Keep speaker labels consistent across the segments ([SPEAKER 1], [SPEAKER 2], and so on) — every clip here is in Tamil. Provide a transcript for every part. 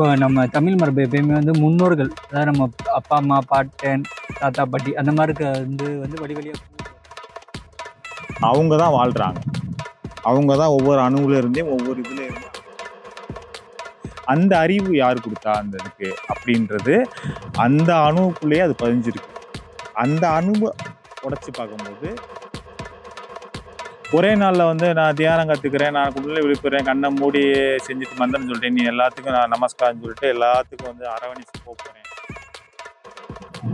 [SPEAKER 1] இப்போ நம்ம தமிழ் மரபு எப்பயுமே வந்து முன்னோர்கள் அதாவது நம்ம அப்பா அம்மா பாட்டன் தாத்தா பாட்டி அந்த மாதிரி இருக்க வந்து வந்து வழி வழியாக
[SPEAKER 2] அவங்க தான் வாழ்றாங்க. அவங்க தான் ஒவ்வொரு அணுவுல இருந்தே ஒவ்வொரு இதில் இருந்து அந்த அறிவு யார் கொடுத்தா அந்த இதுக்கு அப்படின்றது அந்த அணுவுக்குள்ளேயே அது பதிஞ்சிருக்கு. அந்த அணுவை உடச்சி பார்க்கும்போது ஒரே நாளில் வந்து நான் தியானம் கற்றுக்கிறேன் நான் குண்டலை விழுப்புறேன் கண்ணை மூடி செஞ்சுட்டு மந்தன்னு சொல்லிட்டேன் நீ எல்லாத்துக்கும் நான் நமஸ்காரம் சொல்லிட்டு எல்லாத்துக்கும் வந்து அரவணைச்சு போகிறேன்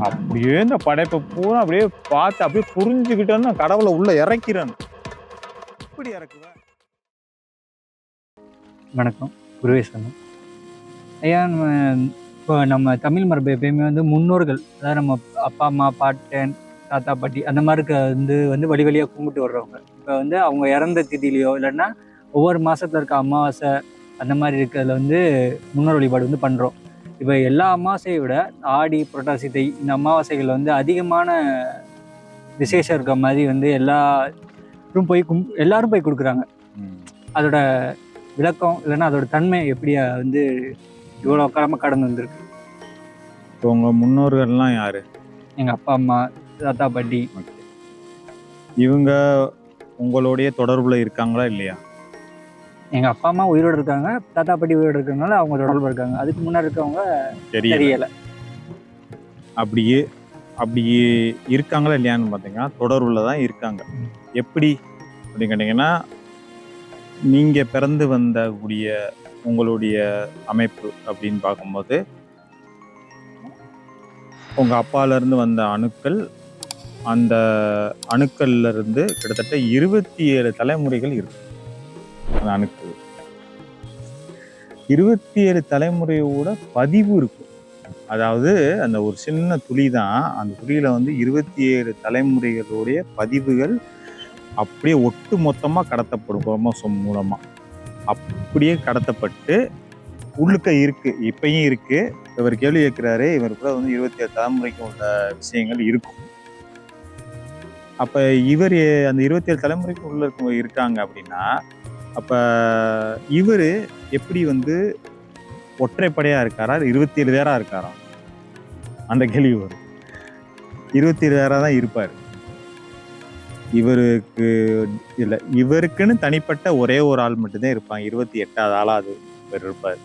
[SPEAKER 2] அப்படியே இந்த படைப்பை பூரா அப்படியே பார்த்து அப்படியே புரிஞ்சுக்கிட்டேன்னு நான் கடவுளை உள்ளே இறக்கிறேன். எப்படி இறக்குவேன்.
[SPEAKER 1] வணக்கம். குருவே சொன்னோம் ஐயா நம்ம இப்போ நம்ம தமிழ் மரபு எப்பயுமே வந்து முன்னோர்கள் அதாவது நம்ம அப்பா அம்மா பாட்டன் தாத்தா பாட்டி அந்த மாதிரி இருக்க வந்து வந்து வழி வழியாக கும்பிட்டு வர்றவங்க. இப்போ வந்து அவங்க இறந்த திதியிலையோ இல்லைன்னா ஒவ்வொரு மாசத்துல இருக்க அமாவாசை அந்த மாதிரி இருக்கிறதுல வந்து முன்னோர் வழிபாடு வந்து பண்ணுறோம் இப்போ எல்லா அமாவாசையை விட ஆடி புரட்டாசி தை இந்த அமாவாசைகள் வந்து அதிகமான விசேஷம் இருக்க மாதிரி வந்து எல்லாரும் போய் கும் எல்லாரும் போய் கொடுக்குறாங்க. அதோட விளக்கம் இல்லைன்னா அதோட தன்மை எப்படியா வந்து இவ்வளோ காலமாக கடந்து வந்திருக்கு?
[SPEAKER 2] இப்போ உங்க முன்னோர்கள்லாம் யாரு?
[SPEAKER 1] எங்கள் அப்பா அம்மா தாத்தா பாட்டி.
[SPEAKER 2] இவங்க உங்களுடைய தொடர்புல இருக்காங்களா இல்லையா?
[SPEAKER 1] எங்கள் அப்பா அம்மா உயிரோடு இருக்காங்க. தாத்தா பாட்டி உயிரோடு இருக்கறனால அவங்க தொடர்பு இருக்காங்க. அதுக்கு முன்னாடி இருக்கவங்க
[SPEAKER 2] தெரியல.
[SPEAKER 1] தெரியலை.
[SPEAKER 2] அப்படியே அப்படி இருக்காங்களா இல்லையான்னு பார்த்தீங்கன்னா தொடர்புல தான் இருக்காங்க. எப்படி அப்படின்னு கேட்டிங்கன்னா நீங்கள் பிறந்து வந்த கூடிய உங்களுடைய அமைப்பு அப்படின்னு பார்க்கும்போது உங்கள் அப்பாலேருந்து வந்த அணுக்கள் அந்த அணுக்கள்ல இருந்து கிட்டத்தட்ட இருபத்தி ஏழு தலைமுறைகள் இருக்கு. அந்த அணுக்கள். இருபத்தி ஏழு தலைமுறையோட பதிவு இருக்கும். அதாவது அந்த ஒரு சின்ன துளி தான் அந்த துளியில வந்து இருபத்தி ஏழு தலைமுறைகளுடைய பதிவுகள் அப்படியே ஒட்டு மொத்தமா கடத்தப்படும் குரோமோசோம் மூலமா. அப்படியே கடத்தப்பட்டு உள்ளுக்க இருக்கு. இப்பயும் இருக்கு. இவர் கேள்வி கேட்கிறாரு. கூட வந்து இருபத்தி ஏழு தலைமுறைக்கு உள்ள விஷயங்கள் இருக்கும். அப்போ இவர் அந்த இருபத்தேழு தலைமுறைக்கு உள்ள இருக்கவங்க இருக்காங்க அப்படின்னா அப்போ இவர் எப்படி வந்து ஒற்றைப்படையாக இருக்காரா? இருபத்தி ஏழு பேராக இருக்காரா? அந்த கேள்வி வரும். இருபத்தி ஏழு பேராக தான் இருப்பார். இவருக்கு இல்லை இவருக்குன்னு தனிப்பட்ட ஒரே ஒரு ஆள் மட்டும்தான் இருப்பாங்க. இருபத்தி எட்டாவது ஆளாக அது இவர் இருப்பார்.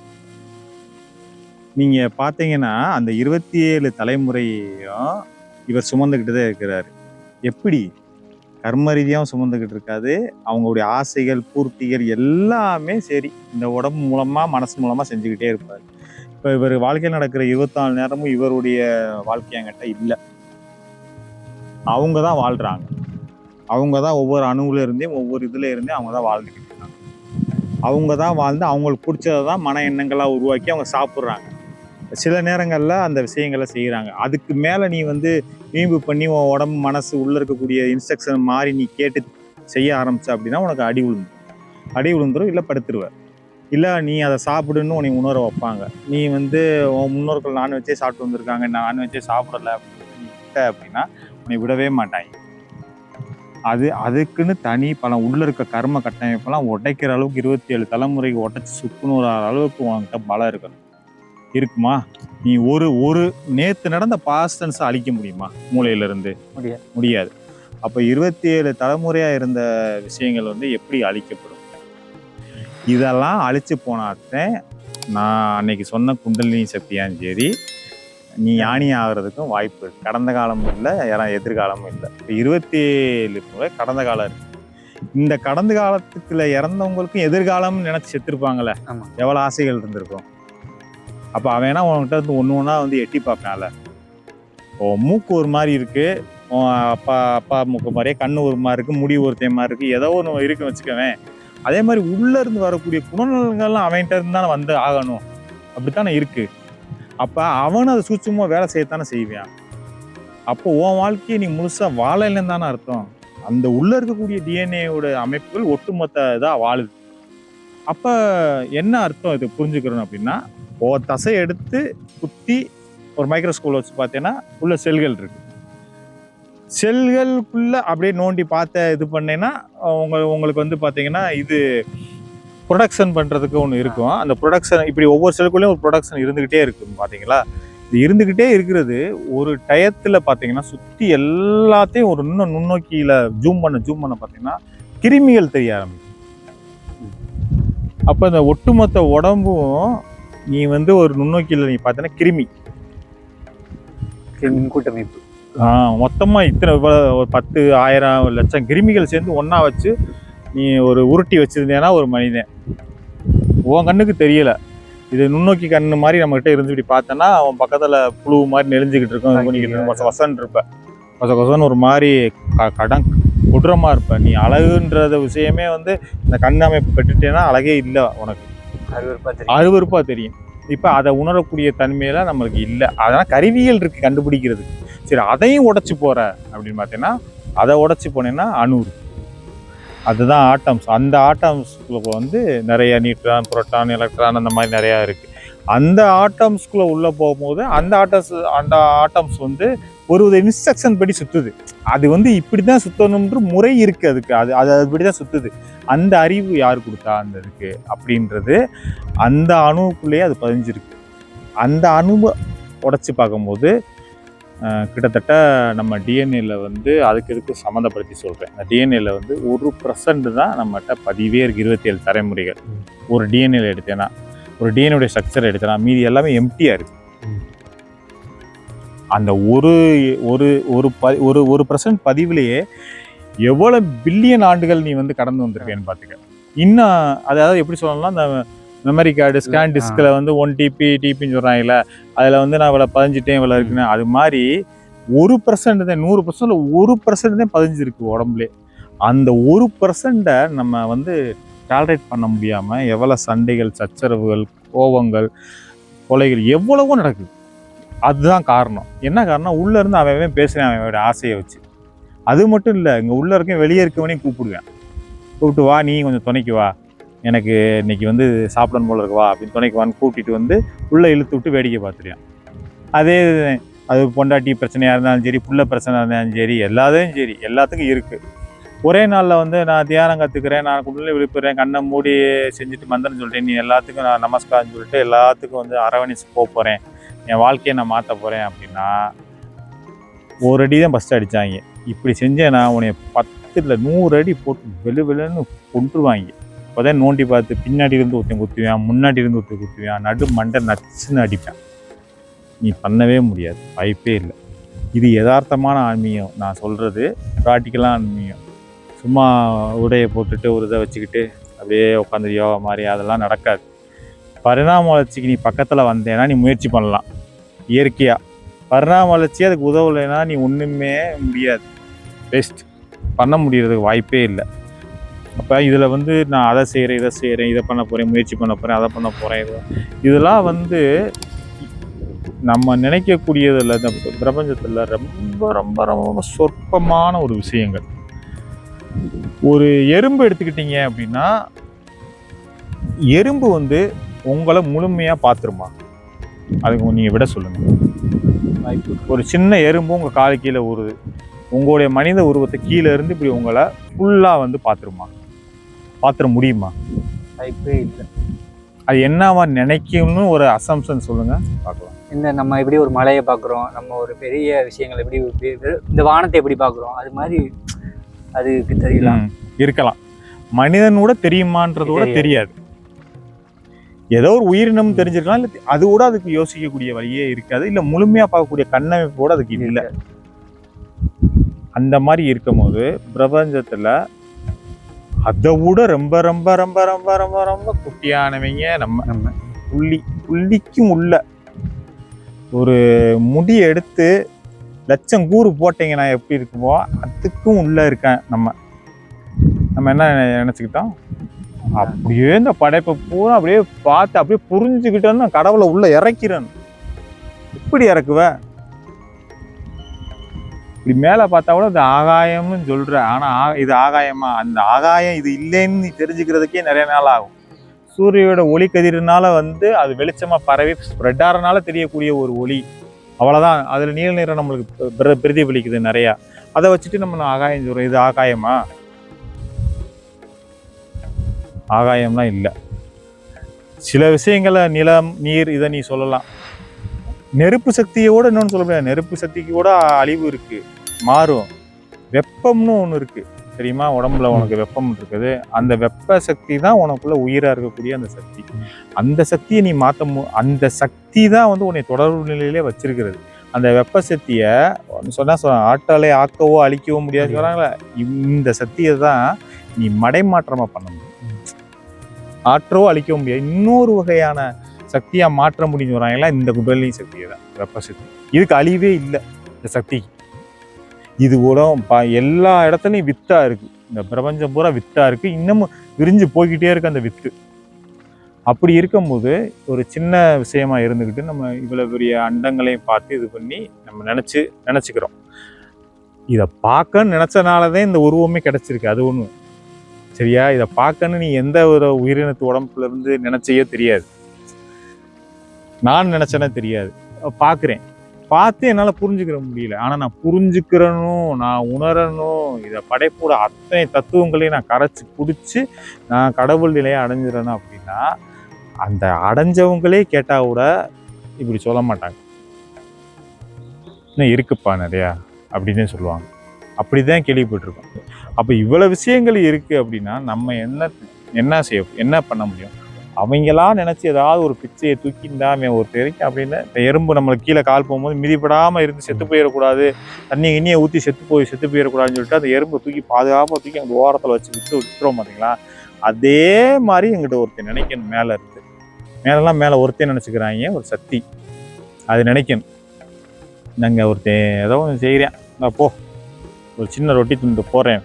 [SPEAKER 2] நீங்கள் பார்த்தீங்கன்னா அந்த இருபத்தி ஏழு தலைமுறையையும் இவர் சுமந்துக்கிட்டு தான் இருக்கிறாரு. எப்படி கர்ம ரீதியாகவும் சுமந்துக்கிட்டு இருக்காது. அவங்களுடைய ஆசைகள் பூர்த்திகள் எல்லாமே சரி. இந்த உடம்பு மூலமாக மனசு மூலமாக செஞ்சுக்கிட்டே இருப்பார். இப்போ இவர் வாழ்க்கையில் நடக்கிற இருபத்தாலு நேரமும் இவருடைய வாழ்க்கையங்கிட்ட இல்லை. அவங்க தான் வாழ்கிறாங்க அவங்க தான் ஒவ்வொரு அணுவில் இருந்தே ஒவ்வொரு இதில் இருந்தே அவங்க தான் வாழ்ந்துக்கிட்டு இருக்காங்க. அவங்க தான் வாழ்ந்து அவங்களுக்கு பிடிச்சதை தான் மன எண்ணங்களாக உருவாக்கி அவங்க சாப்பிட்றாங்க. சில நேரங்களில் அந்த விஷயங்களை செய்கிறாங்க அதுக்கு மேலே நீ வந்து வீம்பு பண்ணி உன் உடம்பு மனசு உள்ளே இருக்கக்கூடிய இன்ஸ்ட்ரக்ஷன் மாறி நீ கேட்டு செய்ய ஆரம்பிச்ச அப்படின்னா உனக்கு அடி விழுந்துரும். அடி விழுந்துரும் இல்லை படுத்துருவ. இல்லை நீ அதை சாப்பிடுன்னு உன்னை உணர வைப்பாங்க. நீ வந்து உன் முன்னோர்கள் நான்வெஜ்ஜே சாப்பிட்டு வந்திருக்காங்க நான்வெஜ்ஜே சாப்பிடல அப்படின்னு விட்ட அப்படின்னா உன்னை விடவே மாட்டாங்க. அது அதுக்குன்னு தனி பல உள்ளே இருக்க கர்ம கட்டமைப்பெல்லாம் உடைக்கிற அளவுக்கு இருபத்தி ஏழு தலைமுறைக்கு உடைச்சி சுக்குநூறு அளவுக்கு உன்கிட்ட பலம் இருக்கணும். இருக்குமா? நீ ஒரு ஒரு நேத்து நடந்த பாஸ்டன்ஸை அழிக்க முடியுமா? மூளையில இருந்து
[SPEAKER 1] முடியாது.
[SPEAKER 2] முடியாது. அப்ப இருபத்தி ஏழு தலைமுறையா இருந்த விஷயங்கள் வந்து எப்படி அழிக்கப்படும்? இதெல்லாம் அழிச்சு போனாத்தான் நான் அன்னைக்கு சொன்ன குண்டலினி சக்தியான் சரி நீ ஞானி ஆகிறதுக்கும் வாய்ப்பு கடந்த காலமும் இல்லை எதிர்காலமும் இல்லை. இப்போ இருபத்தி ஏழு முறை கடந்த காலம் இருக்கு. இந்த கடந்த காலத்துக்குள்ள இறந்தவங்களுக்கும் எதிர்காலம்னு நினைச்சு செத்துருப்பாங்கல்ல?
[SPEAKER 1] ஆமா.
[SPEAKER 2] எவ்வளவு ஆசைகள் இருந்திருக்கும்? அப்போ அவனா உன்கிட்ட வந்து ஒன்று ஒன்றா வந்து எட்டி பார்ப்பான்ல. ஓ மூக்கு ஒரு மாதிரி இருக்குது உன் அப்பா அப்பா மூக்கு மாதிரியே கண் ஒரு மாதிரி இருக்குது முடி ஒருத்தே மாதிரி இருக்குது ஏதோ ஒன்று இருக்குன்னு வச்சுக்கவேன் அதே மாதிரி உள்ளேருந்து வரக்கூடிய குணநலங்கள்லாம் அவன்கிட்ட இருந்து தானே வந்து ஆகணும். அப்படித்தானே இருக்குது அப்போ அவனும் அதை சூட்சமாக வேலை செய்யத்தானே செய்வான். அப்போ உன் வாழ்க்கையை நீ முழுசாக வாழலைன்னு தானே அர்த்தம். அந்த உள்ளே இருக்கக்கூடிய டிஎன்ஏவோட அமைப்புகள் ஒட்டுமொத்த இதாக வாழுது. அப்போ என்ன அர்த்தம் இது புரிஞ்சுக்கிறோம் அப்படின்னா ஓ தசை எடுத்து குத்தி ஒரு மைக்ரோஸ்கோப் வச்சு பார்த்தீங்கன்னா உள்ள செல்கள் இருக்கு. செல்களுக்குள்ள அப்படியே நோண்டி பார்த்த இது பண்ணேன்னா உங்க உங்களுக்கு வந்து பார்த்தீங்கன்னா இது ப்ரொடக்ஷன் பண்ணுறதுக்கு ஒன்று இருக்கும். அந்த ப்ரொடக்ஷன் இப்படி ஒவ்வொரு செல்குள்ளேயும் ஒரு ப்ரொடக்ஷன் இருந்துக்கிட்டே இருக்கும் பார்த்தீங்களா? இது இருந்துக்கிட்டே இருக்கிறது ஒரு டயத்தில் பார்த்தீங்கன்னா சுற்றி எல்லாத்தையும் ஒரு இன்னும் நுண்ணோக்கியில் ஜூம் பண்ண ஜூம் பண்ண பார்த்தீங்கன்னா கிருமிகள் தெரிய ஆரம்பிக்கும். அப்போ இந்த ஒட்டுமொத்த உடம்பும் நீ வந்து ஒரு நுண்ணோக்கியில் நீ பார்த்தீங்கன்னா கிருமி.
[SPEAKER 1] மின் கூட்டமைப்பு.
[SPEAKER 2] மொத்தமாக இத்தனை ஒரு பத்து ஆயிரம் லட்சம் கிருமிகள் சேர்ந்து ஒன்றா வச்சு நீ ஒரு உருட்டி வச்சிருந்தேன்னா ஒரு மனிதன். உன் கண்ணுக்கு தெரியல. இது நுண்ணோக்கி கண்ணு மாதிரி நம்மகிட்ட இருந்து இப்படி பார்த்தோன்னா அவன் பக்கத்தில் புழு மாதிரி நெளிஞ்சுக்கிட்டு இருக்கும் இது பண்ணிக்கிட்டு இருக்கும். கொச கொசன்னு இருப்ப. கொச கொசன்னு ஒரு மாதிரி க கடன் கொடூரமாக இருப்ப. நீ அழகுன்றத விஷயமே வந்து இந்த கண் அமைப்பு பெற்றுட்டேன்னா அழகே இல்லை உனக்கு.
[SPEAKER 1] அறுவருப்பா தெரியும்.
[SPEAKER 2] அருவருப்பாக தெரியும். இப்போ அதை உணரக்கூடிய தன்மையில நம்மளுக்கு இல்லை. அதனால் கருவியல் இருக்கு கண்டுபிடிக்கிறதுக்கு. சரி அதையும் உடைச்சு போற அப்படின்னு பார்த்தீங்கன்னா அதை உடைச்சு போனேன்னா அணு இருக்கு. அதுதான் ஆட்டம்ஸ் அந்த ஆட்டம்ஸ்குள்ள வந்து நிறைய நியூட்ரான் புரோட்டான் எலக்ட்ரான் அந்த மாதிரி நிறையா இருக்கு. அந்த ஆட்டம்ஸ்குள்ள உள்ள போகும்போது அந்த ஆட்டம்ஸ் அந்த ஆட்டம்ஸ் வந்து ஒரு வித இன்ஸ்ட்ரக்ஷன் படி சுற்றுது அது வந்து இப்படி தான் சுற்றணுன்ற முறை இருக்குது அதுக்கு. அது அது அதுபடி தான் சுற்றுது அந்த அறிவு யார் கொடுத்தா அந்த இதுக்கு அப்படின்றது அந்த அணுவுக்குள்ளேயே அது பதிஞ்சிருக்கு. அந்த அணுவை உடச்சி பார்க்கும்போது கிட்டத்தட்ட நம்ம டிஎன்ஏல வந்து அதுக்கு இதுக்கு சம்மந்தப்படுத்தி சொல்கிறேன் அந்த டிஎன்ஏல வந்து ஒரு பர்சன்ட் தான் நம்மகிட்ட பதிவே இருக்குது இருபத்தி ஏழு தலைமுறைகள் ஒரு டிஎன்ஏல எடுத்தேன்னா ஒரு டிஎன்ஏடைய ஸ்ட்ரக்சர் எடுத்தேன்னா மீதி எல்லாமே எம்டியாக
[SPEAKER 1] இருக்குது
[SPEAKER 2] அந்த ஒரு ஒரு ஒரு ப ஒரு ஒரு பர்சன்ட் பதிவுலேயே எவ்வளோ பில்லியன் ஆண்டுகள் நீ வந்து கடந்து வந்திருக்கேன்னு பார்த்துக்க இன்னும் அதாவது எப்படி சொல்லலாம்னா அந்த மெமரி கார்டு ஸ்கேன். டிஸ்கில் வந்து ஒன் டிபி டிபின்னு சொல்கிறாங்கல்ல அதில் வந்து நான் இவ்வளோ பதிஞ்சிட்டேன் இவ்வளோ இருக்குன்னு. அது மாதிரி ஒரு பர்சன்ட் தான் நூறு பர்சன்ட்ல ஒரு பர்சன்ட் தான் பதிஞ்சிருக்கு உடம்புலே. அந்த ஒரு பர்சன்ட்டை நம்ம வந்து டாலரேட் பண்ண முடியாமல் எவ்வளோ சண்டைகள் சச்சரவுகள் கோபங்கள் கொலைகள் எவ்வளவோ நடக்குது. அதுதான் காரணம். என்ன காரணம் உள்ளேருந்து அவன் அவன் அவனோட ஆசையை வச்சு. அது மட்டும் இல்லை இங்கே உள்ளே இருக்க வெளியே இருக்கவனையும் கூப்பிடுவேன். கூப்பிட்டு வா நீ கொஞ்சம் துணைக்கு வா. எனக்கு இன்றைக்கி வந்து சாப்பிடணும் போல இருக்கு வா அப்படின்னு துணைக்கு வான்னு கூட்டிகிட்டு வந்து உள்ளே இழுத்து விட்டு வேடிக்கை பார்த்துருவேன் அதே அது பொண்டாட்டி பிரச்சனையாக இருந்தாலும் சரி புள்ள பிரச்சனை இருந்தாலும் சரி எல்லாத்தையும் சரி எல்லாத்துக்கும் இருக்குது ஒரே நாளில் வந்து நான் தியானம் கற்றுக்கிறேன் நான் குடலில் விழுப்புறேன் கண்ணை மூடி செஞ்சுட்டு மந்திரம் சொல்லிட்டேன் நீ எல்லாத்துக்கும் நான் நமஸ்காரம் சொல்லிட்டு எல்லாத்துக்கும் வந்து அரவணைச்சு போக போகிறேன் என் வாழ்க்கையை நான் மாற்ற போகிறேன் அப்படின்னா ஒரு அடி தான் ஃபஸ்ட்டு அடித்தாங்க இப்படி செஞ்சேன்னா உன்னை பத்து இல்லை நூறு அடி போட்டு வெளு வெளுன்னு கொண்டுருவாங்க இப்போதான் நோண்டி பார்த்து பின்னாடி இருந்து ஒருத்தன் குத்துவேன் முன்னாடி இருந்து ஒருத்தன் குத்துவேன் நடு மண்டை நச்சுன்னு அடிப்பேன். நீ பண்ணவே முடியாது. வாய்ப்பே இல்லை. இது யதார்த்தமான ஆன்மீகம். நான் சொல்கிறது ப்ராக்டிக்கலாக ஆன்மீகம். சும்மா உடையை போட்டுட்டு ஒரு இதை வச்சுக்கிட்டு அப்படியே உட்காந்து யோகா மாதிரி அதெல்லாம் நடக்காது. பரிணாம வளர்ச்சிக்கு நீ பக்கத்தில் வந்தேன்னா நீ முயற்சி பண்ணலாம். இயற்கையாக பரிணாம வளர்ச்சி அதுக்கு உதவலைன்னா நீ ஒன்றுமே முடியாது. பெஸ்ட் பண்ண முடியறதுக்கு வாய்ப்பே இல்லை. அப்போ இதில் வந்து நான் அதை செய்கிறேன் இதை செய்கிறேன் இதை பண்ண போகிறேன் முயற்சி பண்ண போகிறேன் அதை பண்ண போகிறேன் இது. இதெல்லாம் வந்து நம்ம நினைக்கக்கூடியதில் இந்த பிரபஞ்சத்தில் ரொம்ப ரொம்ப ரொம்ப சொற்பமான ஒரு விஷயங்கள். ஒரு எறும்பு எடுத்துக்கிட்டீங்க அப்படின்னா எறும்பு வந்து உங்களை முழுமையாக பார்த்துருமா? அதுக்கு நீங்கள் விட சொல்லுங்கள் ஒரு சின்ன எறும்பு உங்கள் காலு கீழே ஊறுது. உங்களுடைய மனித உருவத்தை கீழே இருந்து இப்படி உங்களை ஃபுல்லாக வந்து பார்த்துருமா? பார்த்துட முடியுமா?
[SPEAKER 1] வாய்ப்பே இல்லை
[SPEAKER 2] அது என்னவா நினைக்கும்னு ஒரு அசம்ஷன் சொல்லுங்க பார்க்கலாம்.
[SPEAKER 1] இந்த நம்ம எப்படி ஒரு மலையை பார்க்குறோம் நம்ம ஒரு பெரிய விஷயங்களை எப்படி இந்த வானத்தை எப்படி பார்க்குறோம் அது மாதிரி அதுக்கு தெரியலாம்.
[SPEAKER 2] இருக்கலாம். மனிதன் கூட தெரியுமான்றது கூட
[SPEAKER 1] தெரியாது.
[SPEAKER 2] ஏதோ ஒரு உயிரினம் தெரிஞ்சிருக்கலாம் இல்லை அது கூட அதுக்கு யோசிக்கக்கூடிய வழியே இருக்காது. இல்லை முழுமையாக பார்க்கக்கூடிய கண்ணமைப்பு கூட அதுக்கு இல்லை. அந்த மாதிரி இருக்கும்போது பிரபஞ்சத்தில் அதை விட ரொம்ப ரொம்ப ரொம்ப ரொம்ப ரொம்ப ரொம்ப குட்டியானவங்க நம்ம
[SPEAKER 1] நம்ம
[SPEAKER 2] புள்ளி புள்ளிக்கும் உள்ள ஒரு முடி எடுத்து லட்சம் கூறு போட்டீங்கன்னா எப்படி இருக்குமோ அதுக்கும் உள்ள இருக்கேன் நம்ம. நம்ம என்ன நினச்சிக்கிட்டோம்? அப்படியே இந்த படைப்பை பூரா அப்படியே பார்த்து அப்படியே புரிஞ்சுக்கிட்டோன்னு கடவுளை உள்ளே இறக்கிறேன். எப்படி இறக்குவ? இப்படி மேலே பார்த்தா கூட இது ஆகாயம்னு சொல்கிற ஆனால் ஆ- இது ஆகாயமா? அந்த ஆகாயம் இது இல்லைன்னு தெரிஞ்சுக்கிறதுக்கே நிறைய நாள் ஆகும். சூரியனோட ஒளி கதிரினால வந்து அது வெளிச்சமாக பரவி ஸ்ப்ரெட் ஆகிறனால தெரியக்கூடிய ஒரு ஒளி. அவ்வளோதான் அதில் நீல நிறம் நம்மளுக்கு பிர- பிரதிபலிக்குது நிறையா. அதை வச்சுட்டு நம்ம ஆகாயம் சொல்கிறோம் இது ஆகாயமா? ஆகாயம்லாம் இல்லை. சில விஷயங்களை நிலம் நீர் இதை நீ சொல்லலாம். நெருப்பு சக்தியோட இன்னொன்று சொல்ல முடியாது. நெருப்பு சக்திக்கு கூட அழிவு இருக்கு. மாறும். வெப்பம்னு ஒன்று இருக்கு. தெரியுமா? உடம்புல உனக்கு வெப்பம் இருக்குது. அந்த வெப்ப சக்தி தான் உனக்குள்ள உயிரா இருக்கக்கூடிய அந்த சக்தி. அந்த சக்தியை நீ மாற்ற மு அந்த சக்தி தான் வந்து உன்னை தொடர்பு நிலையிலே வச்சிருக்கிறது. அந்த வெப்ப சக்தியை சொன்னா சொ ஆட்டாலே ஆக்கவோ அழிக்கவோ முடியாது. சொல்றாங்களே. இந்த சக்தியை தான் நீ மடைமாற்றமா பண்ண முடியும் ஆற்றோ அழிக்க முடியாது. இன்னொரு வகையான சக்தியாக மாற்ற முடியும் வராங்களா இந்த குண்டலினி சக்தியை தான் வெப்ப சக்தி இதுக்கு அழிவே இல்லை இந்த சக்திக்கு இது கூட ப- எல்லா இடத்துலையும் வித்தாக இருக்குது இந்த பிரபஞ்சம் பூரா வித்தாக இருக்குது இன்னமும் விரிஞ்சு போய்கிட்டே இருக்குது அந்த வித்து. அப்படி இருக்கும்போது ஒரு சின்ன விஷயமா இருந்துக்கிட்டு நம்ம இவ்வளோ பெரிய அண்டங்களையும் பார்த்து இது பண்ணி நம்ம நினச்சி நினச்சிக்கிறோம். இதை பார்க்க நினச்சனால தான் இந்த உருவமே கிடச்சிருக்கு. அது ஒன்று சரியா? இதை பார்க்கன்னு நீ எந்த ஒரு உயிரினத்து உடம்புல இருந்து தெரியாது. நான் நினச்சேனே தெரியாது. பார்க்குறேன். பார்த்து என்னால் புரிஞ்சுக்கிற முடியல. ஆனால் நான் புரிஞ்சுக்கிறனும் நான் உணரணும் இதை படைப்போட அத்தனை தத்துவங்களையும் நான் கரைச்சி பிடிச்சி நான் கடவுள் நிலையை அடைஞ்சிடணும் அப்படின்னா அந்த அடைஞ்சவங்களே கேட்டால் கூட இப்படி சொல்ல மாட்டாங்க. இன்னும் இருக்குப்பா நிறையா அப்படின்னு சொல்லுவாங்க. அப்படி தான் கேள்விப்பட்டிருக்கோம். அப்போ இவ்வளோ விஷயங்கள் இருக்குது அப்படின்னா நம்ம என்ன என்ன செய்ய என்ன பண்ண முடியும்? அவங்களாம் நினச்சி ஏதாவது ஒரு பிச்சையை தூக்கிண்டாமே ஒரு தெரிக்கும் அப்படின்னு இந்த எறும்பு நம்மளுக்கு கீழே கால் போகும்போது மிதிப்படாமல் இருந்து செத்து போயிடக்கூடாது. தண்ணி கிண்ணியை ஊற்றி செத்து போய் செத்து போயிடக்கூடாதுன்னு சொல்லிட்டு அந்த எறும்பை தூக்கி பாதுகாப்பாக தூக்கி அந்த ஓரத்தில் வச்சு விட்டு விட்டுறோம் பார்த்தீங்களா அதே மாதிரி எங்கிட்ட ஒருத்தன் நினைக்கணும். மேலே இருந்து. மேலெல்லாம் மேலே ஒருத்தன் நினச்சிக்கிறாங்க. ஒரு சக்தி. அது நினைக்கணும். நாங்கள் ஒருத்தன் ஏதோ ஒன்று செய்கிறேன் போ. ஒரு சின்ன ரொட்டி துண்டு போடுறேன்.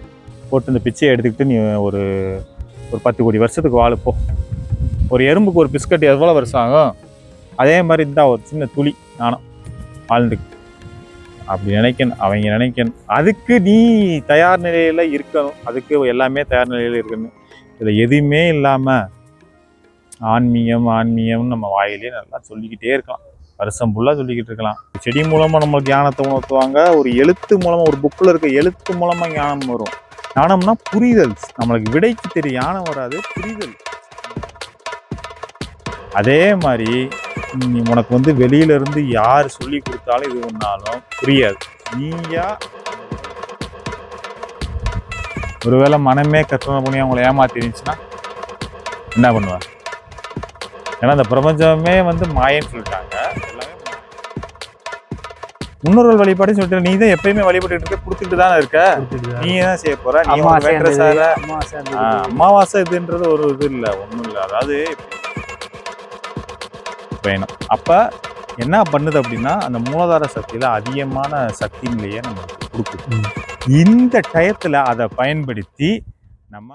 [SPEAKER 2] போட்டு இந்த பிச்சையை எடுத்துக்கிட்டு நீ ஒரு ஒரு பத்து கோடி வருஷத்துக்கு வாழு ஒரு எறும்புக்கு ஒரு பிஸ்கட் எவ்வளோ வருஷம் ஆகும்? அதே மாதிரி இருந்தால் ஒரு சின்ன துளி நானும் வாழ்ந்து அப்படி நினைக்கணும் அவங்க நினைக்கணும். அதுக்கு நீ தயார் நிலையில் இருக்கணும். அதுக்கு எல்லாமே தயார் நிலையில் இருக்கணும் இதில் எதுவுமே இல்லாமல் ஆன்மீகம் ஆன்மீகம்னு நம்ம வாயிலே நல்லா சொல்லிக்கிட்டே இருக்கலாம். வருஷம் ஃபுல்லாக சொல்லிக்கிட்டு இருக்கலாம். செடி மூலமாக நம்மளுக்கு ஞானத்தை உணர்த்துவாங்க. ஒரு எழுத்து மூலமாக ஒரு புக்கில் இருக்க எழுத்து மூலமாக ஞானம் வரும். ஞானம்னா புரிதல். நம்மளுக்கு விடைக்கு தெரியும் ஞானம் வராது புரிதல். அதே மாதிரி உனக்கு வந்து வெளியில இருந்து யார் சொல்லி கொடுத்தாலும் இது ஒன்றாலும் புரியாது. நீயா? ஒருவேளை மனமே கற்பனை பண்ணி அவங்கள ஏமாத்திருந்துச்சுன்னா என்ன பண்ணுவேன் ஏன்னா இந்த பிரபஞ்சமே வந்து மாயன்னு சொல்லிட்டாங்க. எல்லாமே. முன்னோர்கள் வழிபாடுன்னு சொல்லிட்டு நீ தான் எப்பயுமே வழிபட்டு இருக்க கொடுத்துட்டு தானே இருக்க. நீ என்ன செய்ய போற. நீ அமாவாசை இதுன்றது ஒரு இது இல்லை ஒன்றும் இல்லை. அதாவது பயணம் அப்ப என்ன பண்ணுது அப்படின்னா அந்த மூலாதார சக்தியில அதிகமான சக்தி நிலையை நமக்கு கொடுக்குது. இந்த டயத்துல அதை பயன்படுத்தி நம்ம